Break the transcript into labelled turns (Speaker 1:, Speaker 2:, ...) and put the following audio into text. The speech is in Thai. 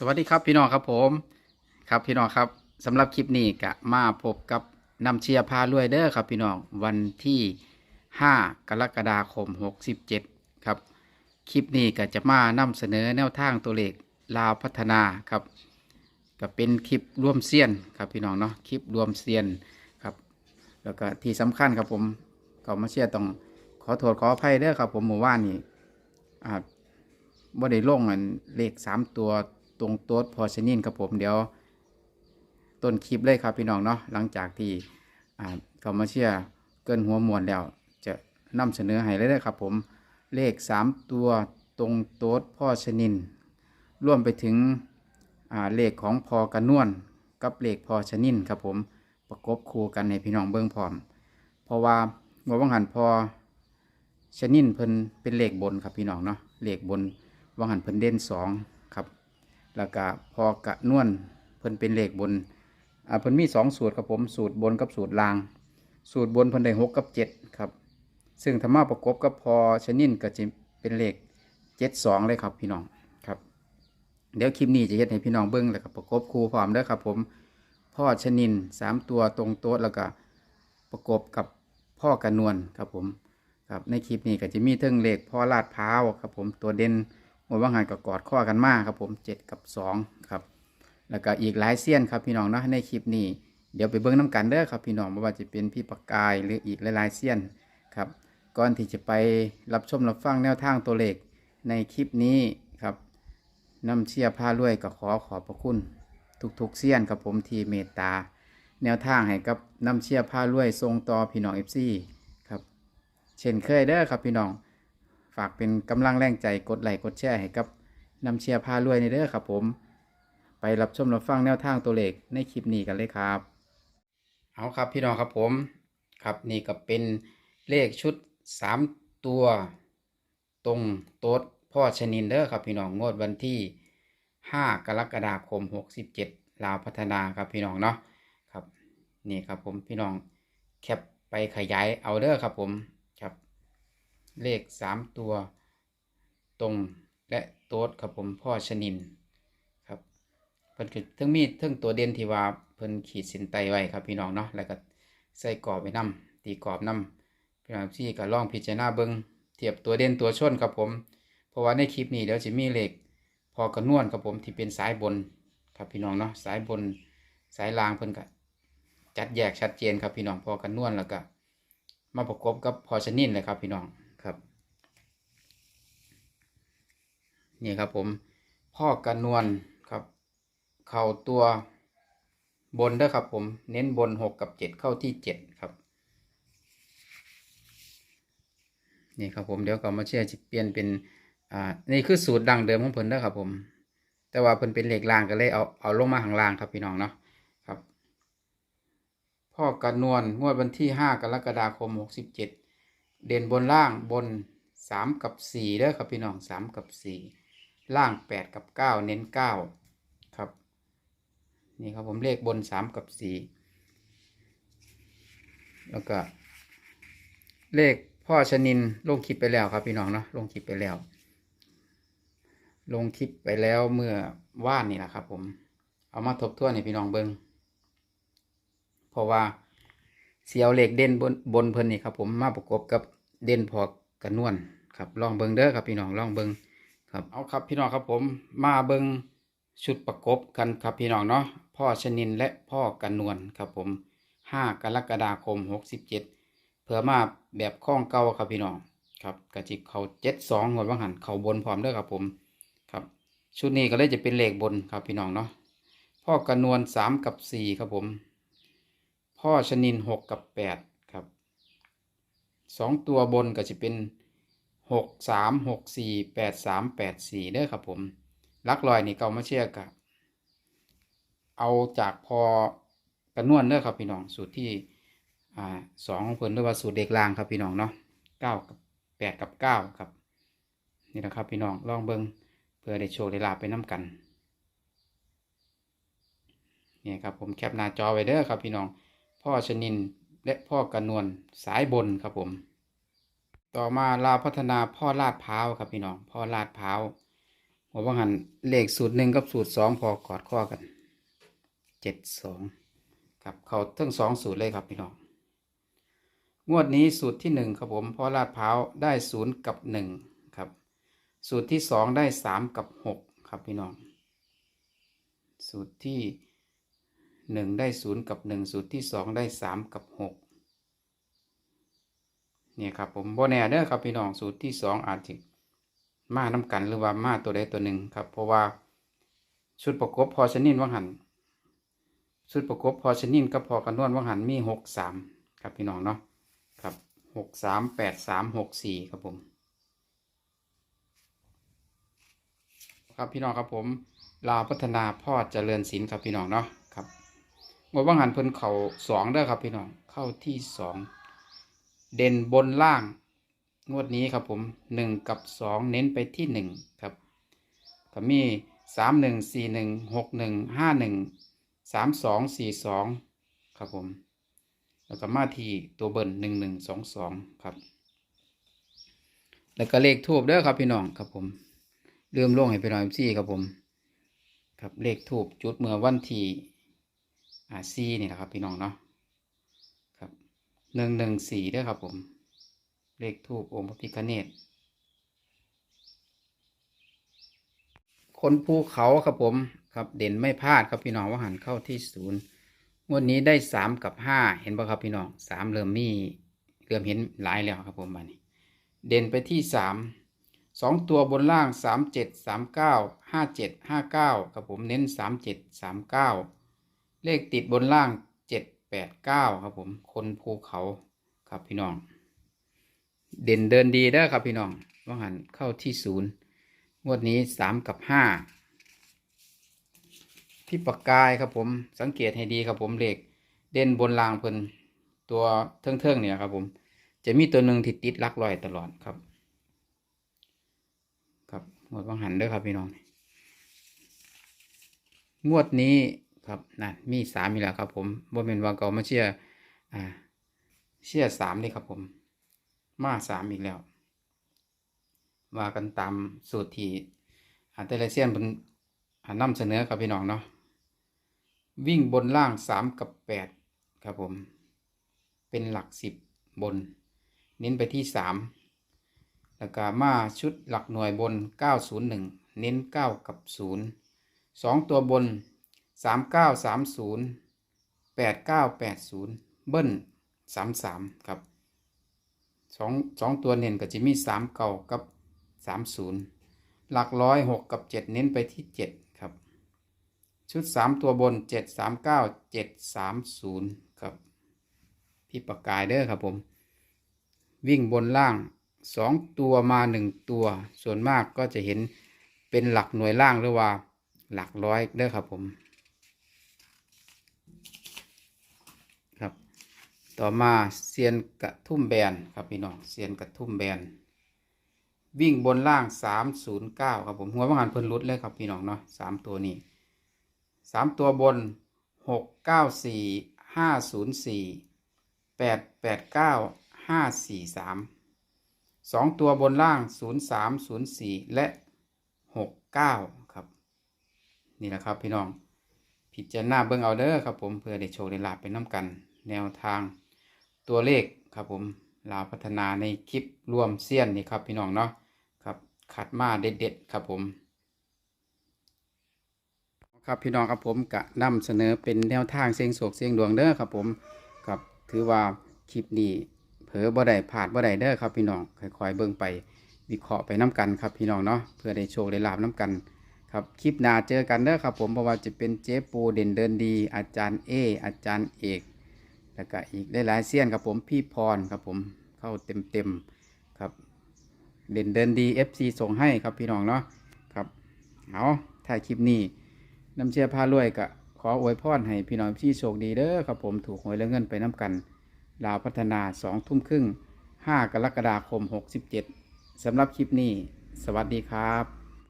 Speaker 1: สวัสดีครับพี่น้องครับผมครับพี่น้องครับสำหรับคลิปนี้ก็มาพบกับนำเชียร์พารวยเด้อครับพี่น้องวันที่ 5 กรกฎาคม 67 ครับ คลิปนี้ก็จะมานำเสนอแนวทางตัวเลขลาวพัฒนาครับก็เป็นคลิปร่วมเซียนครับพี่น้องเนาะคลิปรวมเซียนครับ แล้วก็ที่สำคัญครับผมก็มาเชียร์ต้องขอโทษขออภัยเด้อครับผมเมื่อวานนี้อ่าบ่ได้ลงอันเลขสามตัว ตรงโต๊ดพอชนินครับผมเดี๋ยว ต้นคลิปเลยครับพี่น้องเนาะหลังจากที่อ่าเขามาเชื่อเกินหัวมวลแล้ว จะนำเสนอให้เลยนะครับผมเลขสามตัวตรงโต๊ดพ่อชนินร่วมไปถึงเลขของพอกระนวลกับเลขพอชนินครับผมประกบคู่กันให้พี่น้องเบิ้องพร้อม เพราะว่าหัววังหันพอชนินเพิ่นเป็นเลขบนครับพี่น้องเนาะเลขบนวังหันเพิ่นเด่นสอง แล้วก็พอกะนวลเพิ่นเป็นเลขบนอ่าเพิ่นมีสองสูตรครับผมสูตรบนกับสูตรล่าง สูตรบนเพิ่นได้หกกับเจ็ดครับ ซึ่งธรรมาประกบกับพอชนินก็จะเป็นเลขเจ็ดสองเลยครับพี่น้องครับ เดี๋ยวคลิปนี้จะเฮ็ดให้พี่น้องเบิ้งแล้วก็ประกบครูพร้อมเด้อครับผมพ่อชนินสามตัวตรงโต๊ะแล้วก็ประกบกับพ่อกระนวลครับผมครับในคลิปนี้ก็จะมีเทิงเลขพ่อลาดพร้าวครับผมตัวเด่น หัวว่างหันก็กอดข้อกันมากครับผมเจ็ดกับสองครับ แล้วก็อีกหลายเสี้ยนครับพี่น้องเนาะในคลิปนี้ เดี๋ยวไปเบิ้งน้ำกันเด้อครับพี่น้องไม่ว่าจะเป็นพี่ปากกายหรืออีกหลายๆเสี้ยนครับก่อนที่จะไปรับชมรับฟังแนวทางตัวเลขในคลิปนี้ครับน้ำเชียร์ผ้ารวยก็ขอขอบพระคุณทุกๆเสี้ยนครับผมที่เมตตา แนวทางให้กับน้ำเชียร์ผ้ารวยทรงต่อพี่น้องเอฟซีครับเช่นเคยเด้อครับพี่น้อง ฝากเป็นกำลังแรงใจกดไลค์กดแชร์ให้กับนำเชียร์พารวยในเด้อครับผม ไปรับชมรับฟังแนวทางตัวเลขในคลิปนี้กันเลยครับ เอาครับพี่น้องครับผม ครับนี่ก็เป็นเลขชุด 3 ตัว ตรงโต๊ดพ่อชนินเด้อครับพี่น้องงวดวันที่ 5 กรกฎาคม 67 ลาวพัฒนาครับพี่น้องเนาะครับนี่ครับผมพี่น้องแคปไปขยายเอาเด้อครับผม เลขสามตัวตรงและโต๊ดครับผมพ่อชนินครับเพิ่นคือทั้งมีทั้งตัวเด่นที่ว่าเพิ่นขีดส้นใต้ไว้ครับพี่น้องเนาะแล้วก็ใส่กรอบไปนํตีกรอบนํพี่น้องที่ก็ลองพิจารณาเบิ่งเทียบตัวเด่นตัวชนครับผม เพราะว่าในคลิปนี้เดี๋ยวจะมีเลขพอกระนวลครับผมที่เป็นสายบนครับพี่น้องเนาะสายบนสายล่างเพิ่นก็จัดแยกชัดเจนครับพี่น้องพอกันนวลแล้วก็มาประกบกับพอชนินเลยครับพี่น้อง ครับ นี่ครับผมพ่อกันนวลครับ เข่าตัวบนด้อครับผมเน้นบนหกกับเจ็ดเข้าที่เจ็ดครับ นี่ครับผมเดี๋ยวก็มาเชื่อจะเปลี่ยนเป็นอ่านี่คือสูตรดังเดิมของเพิ่นด้อครับผม แต่ว่าเพิ่นเป็นเหล็กล่างก็เลยเอาเอาลงมาข้างล่างครับพี่น้องเนาะครับ พ่อกันนวลงวดวันที่5กรกฎาคม67เจ็ด เด่นบนล่างบน3กับ4เด้อครับพี่น้อง3กับ4ล่าง8กับ9เน้น9ครับนี่ครับผมเลขบน3กับ4แล้วก็ เลขพ่อชนินลงคลิปไปแล้วครับพี่น้องเนาะลงคลิปไปแล้ว ลงคลิปไปแล้วเมื่อว่านนี่แหละครับผม เอามาทบทวนให้พี่น้องเบิงเพราะว่า เสียวเหล็กเด่นบนบนเพิ่นนี่ครับผมมาประกบกับเด่นพอกกันนวลครับลองเบิงเด้อครับพี่น้องลองเบิงครับเอาครับพี่น้องครับผมมาเบิงชุดประกบกันครับพี่น้องเนาะพ่อชนินและพ่อกันนวลครับผม5กรกฎาคม67เพื่อมาแบบข้องเก่าครับพี่น้องครับกระจิกเขา72งวดว่างหันเขาบนพร้อมเด้อครับผมครับชุดนี้ก็เลยจะเป็นเลขบนครับพี่น้องเนาะพ่อกันนวล3กับ4ครับผม พ่อชนินหกกับแปดครับสองตัวบนก็จะเป็นหกสามหกสี่แปดสามแปดสี่เด้อครับผมลักลอยนี่เกามาเชื่อกับเอาจากพอกระนวลเด้อครับพี่น้องสูตรที่อ่าสองของเพิ่นเรียกว่าสูตรเด็กลางครับพี่น้องเนาะเก้ากับแปดกับเก้าครับนี่นะครับพี่น้องลองเบิ้งเพื่อได้โชว์ได้ลาไปน้ำกันนี่ครับผมแคปหน้าจอไว้เด้อครับพี่น้อง พ่อชนิน และพ่อกระนวลสายบนครับผม ต่อมาลาพัฒนาพ่อลาดพร้าวครับพี่น้องพ่อลาดพร้าวผมว่าหันเลขสูตรหนึ่งกับสูตรสองพอกอดข้อกันเจ็ดสองครับเขาทั้งสองสูตรเลยครับพี่น้องงวดนี้สูตรที่หนึ่งครับผมพราะลาดพร้าวได้ศูนย์กับหนึ่งครับสูตรที่สองได้สามกับหกครับพี่น้อง สูตรที่ หนึ่งได้ศูนย์กับหนึ่งสูตรที่สองได้สามกับหกเนี่ยครับผมโบแน่เด้อครับพี่น้องสูตรที่สองอาจจะมาน้กันหรือว่ามาตัวใดตัวหนึ่งครับ เพราะว่าชุดประกบพอชนินว่างหันชุดประกบพอชนินกับพอกันนวดว่างหันมีหกสามครับพี่น้องเนาะครับหกสามแปดสามหกสี่ครับผม ครับพี่น้องครับผมลาวพัฒนาพ่อเจริญศิลป์ครับพี่น้องเนาะ งวดว่างหันเพิ่นเข่าสองเด้อครับพี่น้อง เข้าที่สอง เด่นบนล่าง งวดนี้ครับผมหนึ่งกับสองเน้นไปที่หนึ่งครับก็มีสามหนึ่งสี่หนึ่งหกหนึ่งห้าหนึ่งสามสองสี่สองครับผม แล้วก็มาที่ตัวเบิร์นหนึ่งหนึ่งสองสองครับ แล้วก็เลขทูบด้อครับพี่น้องครับผมเริ่มลงให้พี่น้องซี่ครับผม ครับเลขทูบจุดเมื่อวันที่ อ่าซีนี่แหละครับ พี่น้องเนาะครับหนึ่งหนึ่งสี่เด้อครับผม เลขทูบองค์พระพิฆเนศคนภูเขาครับผมครับเด่นไม่พลาดครับพี่น้องว่าหันเข้าที่ศูนย์งวดนี้ได้สามกับห้าเห็นป่ะครับพี่น้องสามเริ่มมีเริ่มเห็นหลายแล้วครับผมบัดนี้เด่นไปที่สามสองตัวบนล่างสามเจ็ดสามเก้าห้าเจ็ดห้าเก้าครับผมเน้นสามเจ็ดสามเก้า เลขติดบนล่างเจ็ดแปดเก้าครับผม คนภูเขาครับพี่น้อง เด่นเดินดีเด้อครับพี่น้องว่าหันเข้าที่ศูนย์งวดนี้สามกับห้าที่ปากกายครับผมสังเกตให้ดีครับผมเลขเด่นบนรางเพิ่นตัวเทิงๆเนี่ยครับผม จะมีตัวหนึ่งที่ติดลักลอยตลอดครับ ครับงวดว่างหันเด้อครับพี่น้องงวดนี้ ครับนะมีสามมีกแล้วครับผมบ่เป็นว่าเก่ามาเชื่ออ่าเชื่อสามเลยครับผม มาสามอีกแล้วว่ากันตามสูตรที่อาเตเลเซียนเป็นนำเสนอครับพี่น้องเนาะวิ่งบนล่างสามกับแปดครับผม เป็นหลักสิบบน เน้นไปที่สามแล้วก็มาชุดหลักหน่วยบนเก้าศูนย์หนึ่งเน้นเก้ากับศูนย์สองตัวบน สามเก้าสามศูนย์แปดเก้าแปดศูนย์เบิ้ลสามสามครับสองสองตัวเน้นก็จะมีสามเก้ากับสามศูนย์หลักร้อยหกกับเจ็ดเน้นไปที่เจ็ดครับ ชุดสามตัวบนเจ็ดสามเก้าเจ็ดสามศูนย์ครับ พี่ประกายเด้อครับผม วิ่งบนล่างสองตัวมาหนึ่งตัว ส่วนมากก็จะเห็นเป็นหลักหน่วยล่างหรือว่าหลักร้อยเด้อครับผม ครับ ต่อมาเซียนกระทุ่มแบนครับพี่น้องเซียนกระทุ่มแบน วิ่งบนล่างสามศูนย์เก้าครับผมหัวว่างานเพิ่นรุดเลยครับพี่น้องเนาะสามตัวนี้สามตัวบนหกเก้าสี่ห้าศูนย์สี่แปดแปดเก้าห้าสี่สามสองตัวบนล่างศูนย์สามศูนย์สี่และหกเก้าครับ นี่แหละครับพี่น้อง พิจารณาเบิ่งเอาเด้อครับผมเพื่อได้โชว์ได้ลาบไปน้ำกัน แนวทาง ตัวเลขครับผมลาวพัฒนาในคลิปรวมเซียนนี่ครับพี่น้องเนาะครับขัดมาเด็ดๆครับผมครับพี่น้องครับผมกะนำเสนอเป็นแนวทางเสียงโศกเสียงดวงเด้อครับผมครับถือว่าคลิปนี้เผลอบ่ได้ผาดบ่ได้เด้อครับพี่น้องค่อยๆเบิ่งไปวิเคราะห์ไปน้กันครับพี่น้องเนาะเพื่อได้โชคได้ลาบน้กันครับคลิปหน้าเจอกันเด้อครับผมเพราะว่าจะเป็นเจ๊ปูเด่นเดินดี อาจารย์เออาจารย์เอก แล้วก็อีกหลายเซียนครับผมพี่พรครับผมเข้าเต็มๆครับเด่นเดินดี FC ส่งให้ครับพี่น้องเนาะครับเอาถ่ายคลิปนี้น้ำเชียร์พารวยก็ขออวยพรให้พี่น้องที่โชคดีเด้อครับผมถูกหวยและเงินไปน้ำกันลาวพัฒนาสองทุ่มครึ่ง5กรกฎาคม 67สำหรับคลิปนี้ สวัสดีครับ